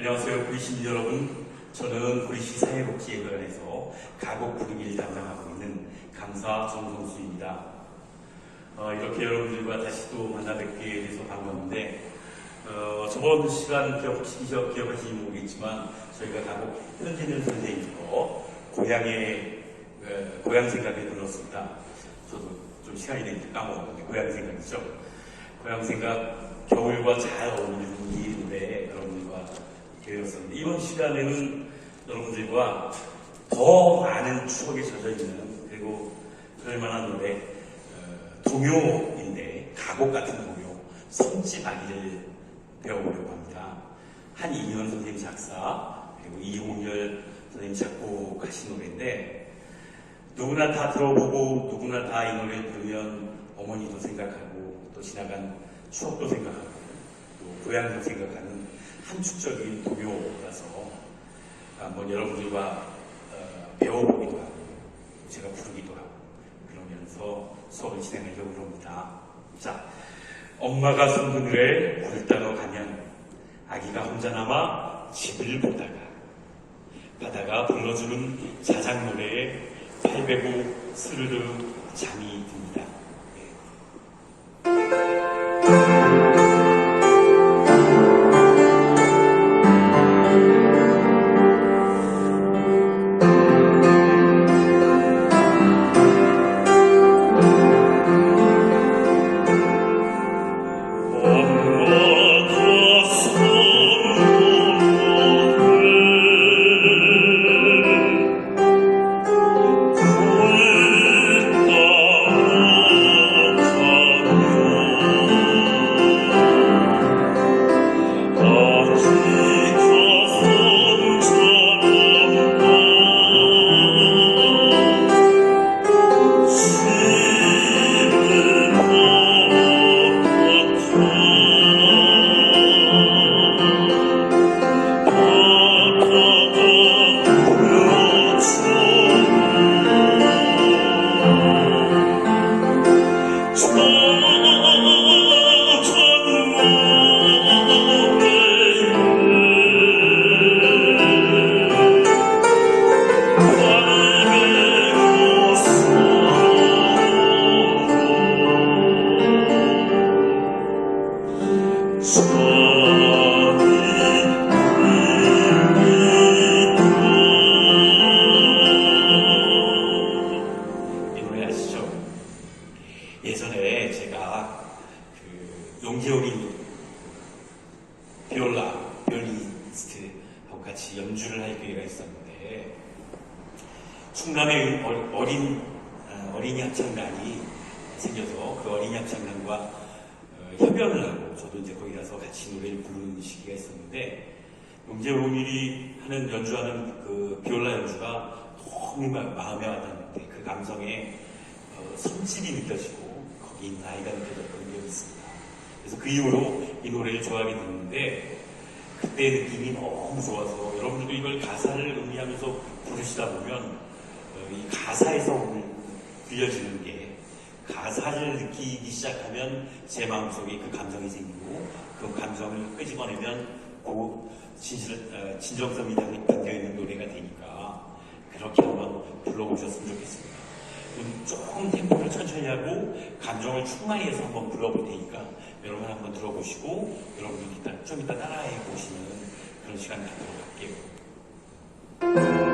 안녕하세요. 구리신 여러분. 저는 구리시 사회복지회관에서 가곡 부르기를 담당하고 있는 강사 정성수입니다. 어, 이렇게 여러분들과 다시 또 만나 뵙게 돼서 반가운데, 어, 저번 시간 기억, 기억, 기억하시는지 모르겠지만, 저희가 가곡 현진현 선생님과 고향의, 어, 고향 생각을 들었습니다. 저도 좀 시간이 되니까 까먹었는데, 고향 생각이죠. 고향 생각, 겨울과 잘 어울리는 배웠었는데, 이번 시간에는 여러분들과 더 많은 추억에 젖어 있는, 그리고 그럴 만한 노래, 어, 동요인데, 가곡 같은 동요, 손짓아기를 배워보려고 합니다. 한이현 선생님 작사, 그리고 이홍열 선생님 작곡하신 노래인데, 누구나 다 들어보고 누구나 다 이 노래를 부르면 어머니도 생각하고 또 지나간 추억도 생각하고 또 고향도 생각하는 함축적인 동요라서 한번 여러분들과 어, 배워보기도 하고 제가 부르기도 하고 그러면서 수업을 진행하려고 합니다. 자, 엄마가 숨 그늘에 굴 따러 가면 아기가 혼자 남아 집을 보다가 바다가 불러주는 자작 노래에 팔 베고 스르르 잠이 듭니다. 하고 저도 이제 거기 가서 같이 노래를 부르는 시기가 있었는데 용재용일이 하는 연주하는 그 비올라 연주가 너무 마- 마음에 와닿는데 그 감성에 어, 섬찟이 느껴지고 거기 아이가 느껴졌던 기억이 있습니다. 그래서 그 이후로 이 노래를 좋아하게 됐는데 그때 느낌이 너무 좋아서 여러분들도 이걸 가사를 음미하면서 부르시다 보면 어, 이 가사에서 오늘 들려지는 게 가사를 느끼기 시작하면 제 마음속에 그 감정이 생기고 그 감정을 끄집어내면 그 진실, 어, 진정성이 담- 담겨 있는 노래가 되니까 그렇게 한번 불러보셨으면 좋겠습니다. 좀 조금 템포를 천천히 하고 감정을 충만히 해서 한번 불러볼 테니까 여러분 한번 들어보시고 여러분들 좀 이따 따라해 보시는 그런 시간 갖도록 할게요.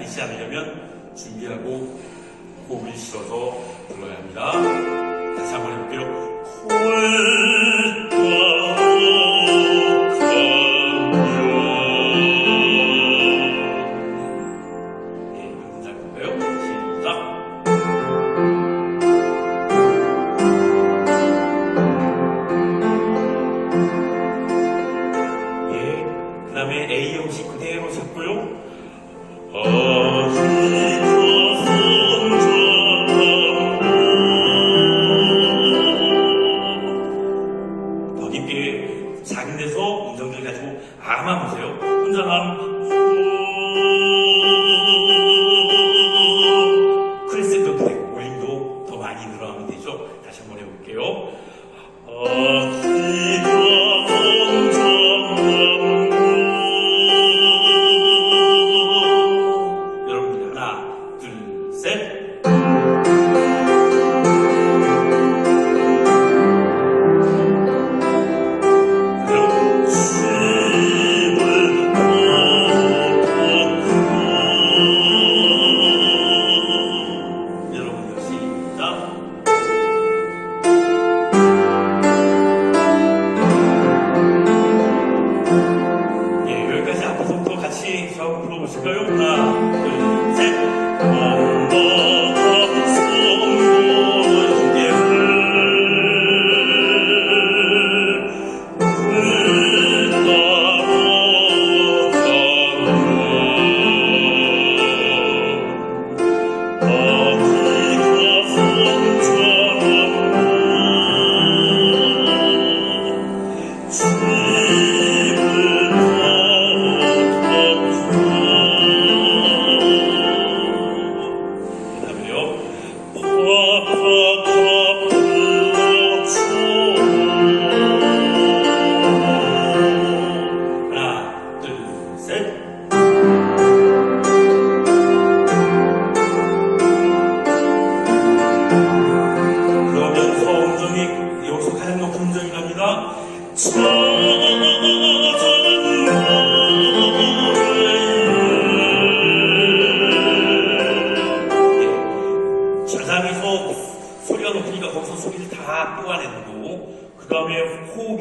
대시하려면 준비하고 호흡을 실어서 불러야 합니다. 다시 한번 해볼게요. 콜, 그 다음에 A형식 그대로 네 잡고요. Oh,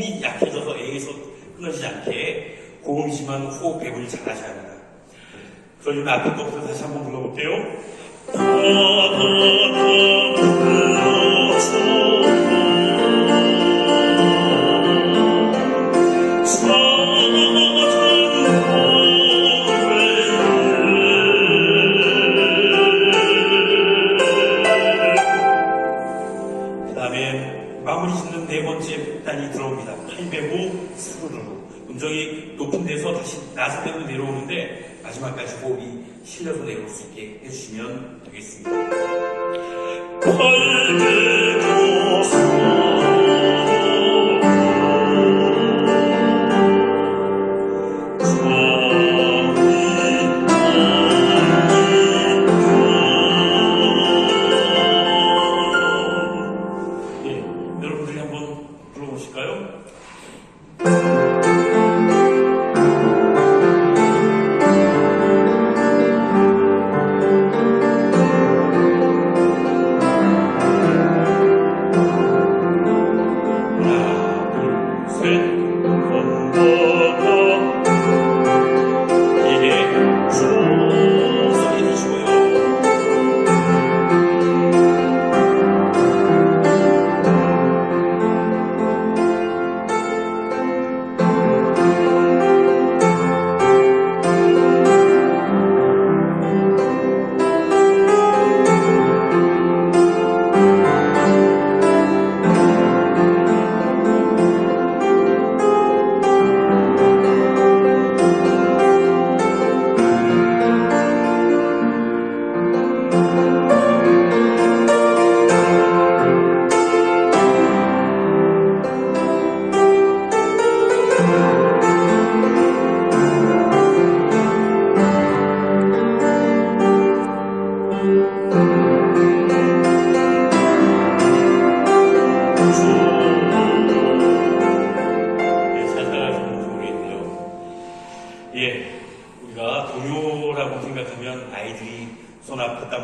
호흡이 약해져서 애에서 끊어지지 않게 고음이지만 호흡 배분이 잘 하셔야 합니다. 그러면 앞에 것부터 다시 한번 불러볼게요. 내서 다시 나스대로 내려오는데 마지막까지 호흡이 실려서 내려올 수 있게 해주시면 되겠습니다.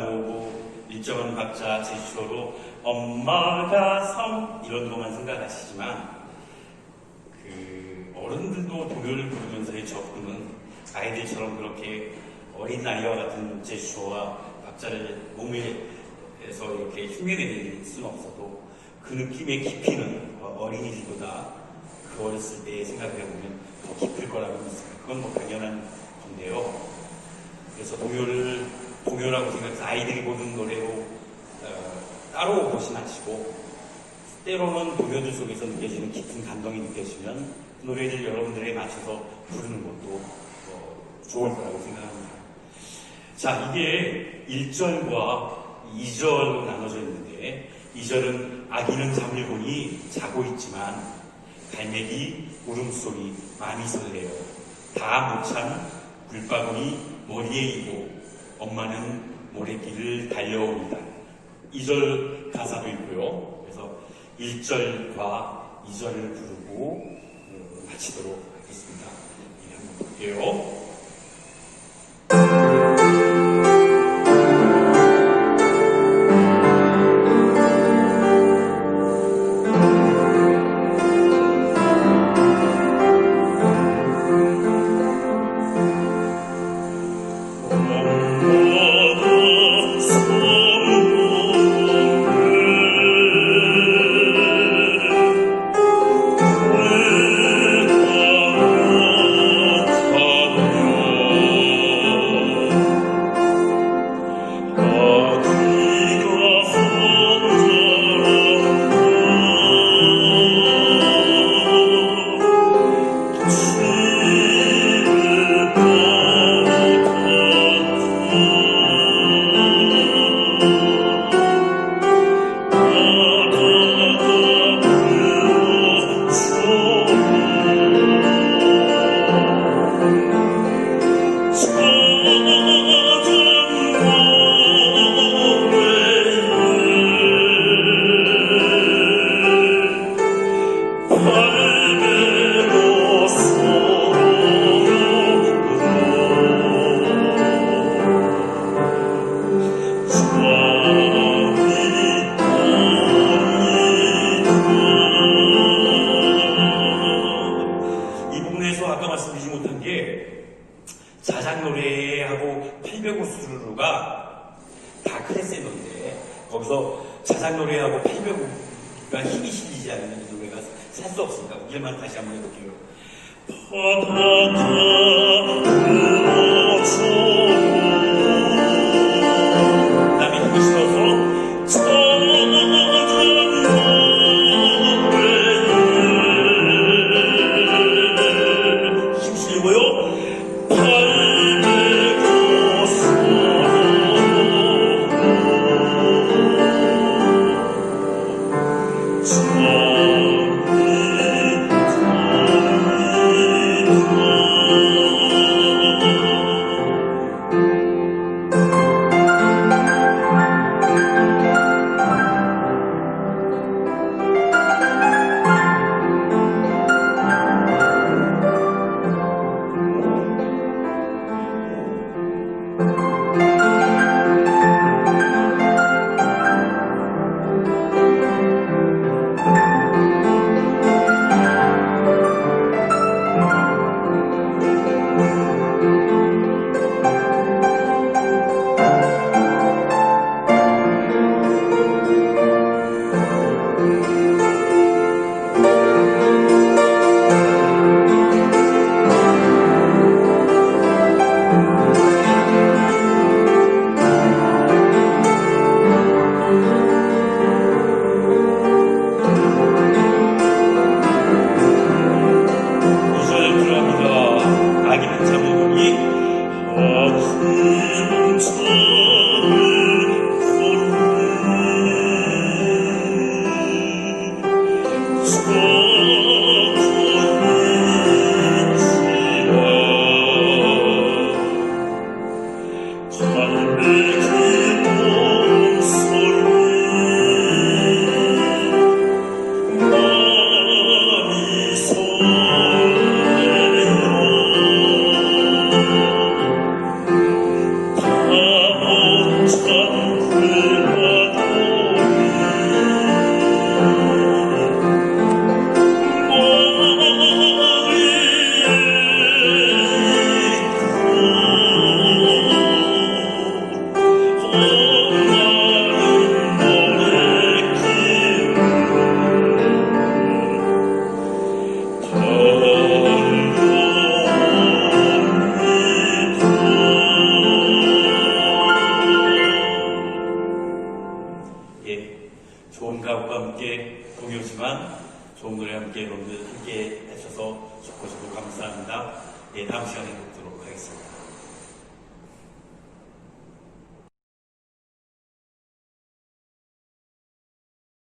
모으고 일정한 박자 제스처로 엄마가 섬 이런 것만 생각하시지만 그 어른들도 동요를 부르면서의 접근은 아이들처럼 그렇게 어린 아이와 같은 제스처와 박자를 몸에서 이렇게 흉내내릴 수는 없어도 그 느낌의 깊이는 어, 어린이들보다 그 어렸을 때 생각해보면 더 깊을 거라고 믿습니다. 그건 뭐 당연한 건데요. 그래서 동요를 동요라고 생각해서 아이들이 보는 노래로 어, 따로 보지 마시고 때로는 동요들 속에서 느껴지는 깊은 감동이 느껴지면 그 노래를 여러분들에 맞춰서 부르는 것도 어, 좋을 거라고 생각합니다. 자, 이게 1절과 2절로 나눠져 있는데 2절은 아기는 잠을 보니 자고 있지만 갈매기 울음소리 많이 설레요. 다 못찬 물바구니 머리에 이고 엄마는 모래길을 달려옵니다. 2절 가사도 있고요. 그래서 1절과 2절을 부르고 어, 마치도록 하겠습니다. 예, 한번 볼게요. 노래하고 805가 힘이 실리지 이 노래가 살 수 없으니까 우리만 다시 한번 해볼게요. 啊。